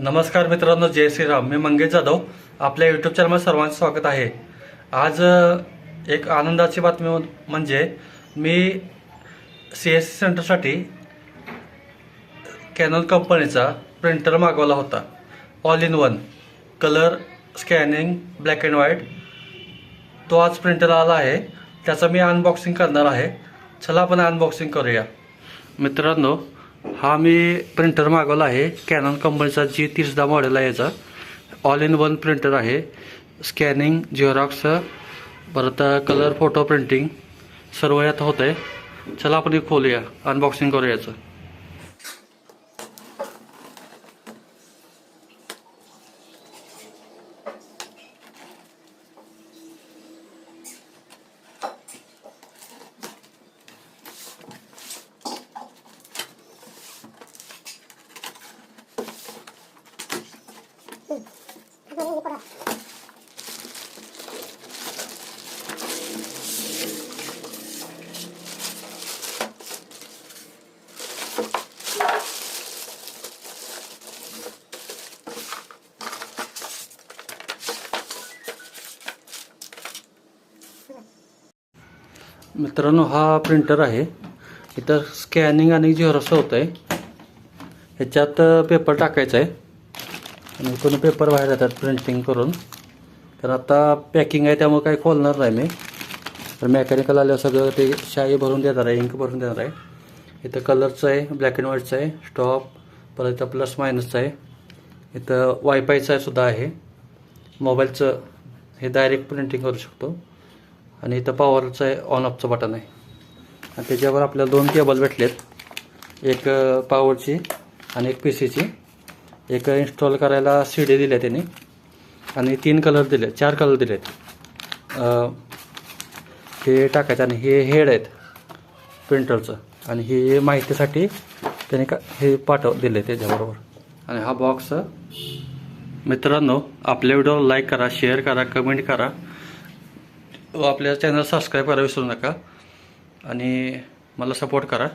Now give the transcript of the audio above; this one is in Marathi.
नमस्कार मित्रांनो जय श्रीराम. मी मंगेश जाधव. आपल्या यूट्यूब चॅनलमध्ये सर्वांचं स्वागत आहे. आज एक आनंदाची बातमी म्हणजे मी सी एस सी सेंटरसाठी कॅनन कंपनीचा प्रिंटर मागवला होता. All in one colour scanning black and white तो आज प्रिंटर आला आहे. त्याचं मी अनबॉक्सिंग करणार आहे. चला आपण अनबॉक्सिंग करूया. मित्रांनो हा मी प्रिंटर मागवला आहे. कॅनन कंपनीचा जी तीस मॉडेल आहे याचा. ऑल इन वन प्रिंटर आहे. स्कॅनिंग झेरॉक्स परत कलर फोटो प्रिंटिंग सर्व यात होत आहे चला आपण खोलूया. अनबॉक्सिंग करूया याचं. मित्रांनो हा प्रिंटर आहे. इथं स्कॅनिंग आणि झेरॉक्स होत आहे ह्याच्यात पेपर टाकायचा आहे. आणि कोणी पेपर बाहेर येतात प्रिंटिंग करून. तर आता पॅकिंग आहे त्यामुळे काही खोलणार नाही मी. तर मेकॅनिकल आल्यावर सगळं ते शाई भरून देणार आहे इंक भरून देणार आहे. इथं कलरचं आहे ब्लॅक अँड व्हाईटचं आहे स्टॉप परत इथं प्लस मायनसचं आहे. इथं वायफायचं आहे सुद्धा आहे. मोबाईलचं हे डायरेक्ट प्रिंटिंग करू शकतो. आणि इथं पॉवरचं आहे ऑन ऑफचं बटन आहे. आणि त्याच्यावर आपल्याला दोन केबल भेटलेत. एक पॉवरची आणि एक पी सीची एक इन्स्टॉल करायला सी डी दिल्या त्याने. आणि तीन कलर दिले चार कलर दिलेत हे टाकायचं आणि हे हेड आहेत प्रिंटरचं आणि हे माहितीसाठी त्याने का हे पाठव दिले त्याच्याबरोबर. आणि हा बॉक्स मित्रांनो आपल्या व्हिडिओ लाईक करा शेअर करा कमेंट करा. व आपल्या चॅनल सबस्क्राईब करा विसरू नका. आणि मला सपोर्ट करा.